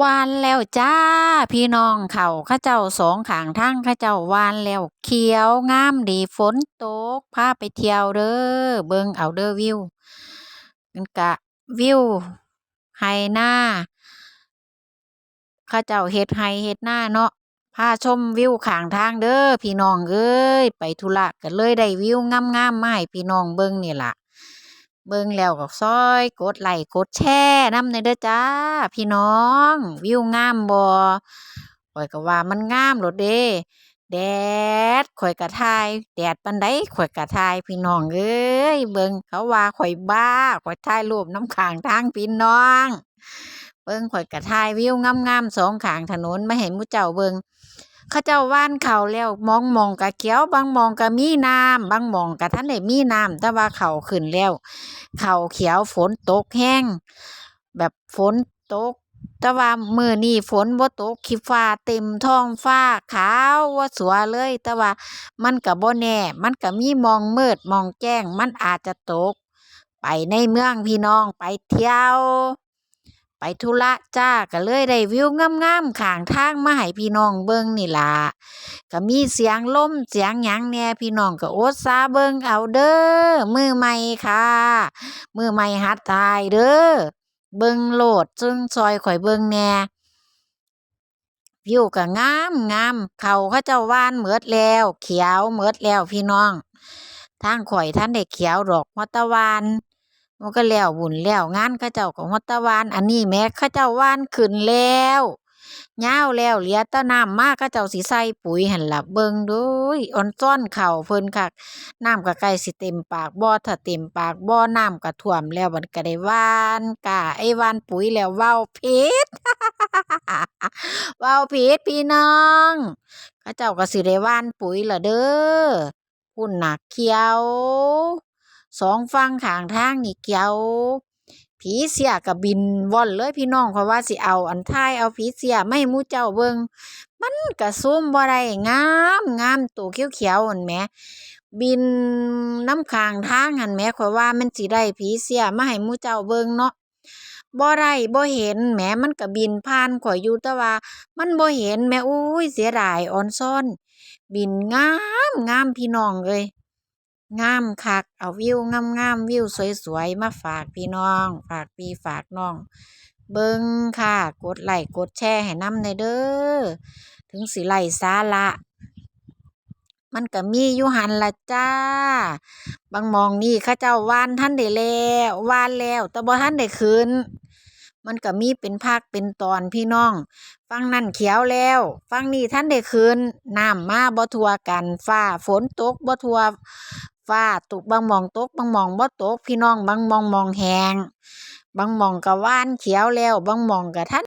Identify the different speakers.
Speaker 1: วานแล้วจ้า พี่น้องเขาเขาเจ้าสองขางทางเขาเจ้าวานแล้วเขียวงามดีฝนตกพาไปเที่ยวเด้อเบิ่งเอาเด้อวิวมันก็วิวไร่นาเขาเจ้าเฮ็ดไร่เฮ็ดนาเนาะพาชมวิวข้างทางเด้อพี่น้องเอ้ยไปธุระก็เลยได้วิวงามๆมาให้พี่น้องเบิ่งนี่ล่ะ เบิ่งแล้วก็ซอยกดไลก์กดแชร์นำแหน่เด้อจ้า พี่น้อง วิวงามบ่ข้อยก็ว่ามันงามโลดเด้แดดข้อยก็ถ่าย แดดปานใดข้อยก็ถ่ายพี่น้องเอ้ยเบิ่งเขาว่าข้อยบ้าข้อยถ่ายรูปน้ำข้างทางพี่น้อง เบิ่งข้อยก็ถ่ายวิวงามๆสองข้างถนนมาให้หมู่เจ้าเบิ่ง เขาเจ้าว่านเขาแล้วบางมองก็เขียว บางมองก็มีน้ำบางมองก็ทันได้มีน้ำแต่ว่าเขาขึ้นแล้ว เขาเขียวฝนตกแรงแบบฝนตก แต่ว่ามื้อนี้ฝนบ่ตกขี้ฟ้าเต็มท้องฟ้าขาวว่าสัวเลย แต่ว่ามันก็บ่แน่ มันก็มีมองมืดมองแจ้ง มันอาจจะตก ไปในเมืองพี่น้องไปเที่ยว ไปธุระจ้าก็เลยได้วิวงามๆข้างทางมาให้พี่น้องเบิ่งนี่ล่ะก็มีเสียงลมเสียงหยังแหน่พี่น้องก็อดซาเบิ่งเอาเด้อมือใหม่ค่ะมือใหม่หัดถ่ายเด้อเบิ่งโลดซึ่งช่วยข้อยเบิ่งแหน่วิวก็งามๆข้าเขาเจ้าวานเหมดแล้ว เขียวเหมดแล้วพี่น้องทางข้อยทันได้เขียวดอกฮอต่หว่าน มันก็แล้วบุญแล้วงานเขาเจ้าก็ฮอดต่หว่านอันนี้แหมเขาเจ้าว่านขึ้นแล้วยาวแล้วเหลือแต่น้ำมาเขาเจ้าสิใส่ปุ๋ยหั้นล่ะเบิ่งด้ออ่อนซ้อนเข้าเพิ่นคักน้ำก็ใกล้สิเต็มปากบ่อถ้าเต็มปากบ่อน้ำก็ท่วมแล้วบัดก็ได้วานกล้าเอ๊ยหว่านปุ๋ยแล้วเว้าผิดเว้าผิดพี่น้องเขาเจ้าก็สิได้วานปุ๋ยล้วเด้อพู้นน่ะเขียว สองฝั่งข้างทางนี่เขียว ผีเสื้อก็บบินว่อนเลยพี่น้องข้อยว่าสิเอาอันถ่ายเอาผีเสื้อมาให้หมู่เจ้าเบิงมันก็ซูมบ่ได้งามๆก็เขียวๆนั่นแหมบินน้ำข้างทางหั้นแหมข้อยว่ามันสิได้ผีเสื้อมาให้มูเจ้าเบิงเนาะบ่ได้บ่เห็นแหมมันก็บินผ่านข้อยอยู่แต่ว่า มันบ่เห็นแหมอุ๊ยเสียดายอ่อนซ้อน บินงามๆพี่น้องเอ้ย งามคัก เอาวิวงามๆวิวสวยๆ มาฝากพี่น้อง ฝากพี่ฝากน้อง เบิ่งค่ะ กดไลก์กดแชร์ให้นำแหน่เด้อ ถึงสิไร้สาระมันก็มีอยู่หันละจ้า บางมองนี่เขาเจ้าวานทันได้แล้ววานแล้ว แต่บ่ทันได้ขึ้นมันก็มีเป็นภาคเป็นตอนพี่น้องฝั่งนั้นเขียวแล้วฝั่งนี้ทันได้ขึ้นน้ำมาบ่ทัวกัน ฟ้าฝนตกบ่ทัว ฟ้าตกบางหม้องตกบางหม้องบ่ตกพี่น้องบางหม้องหม้องแห้ง บางหม้องก็หว่านเขียวแล้ว บางหม้องก็ทัน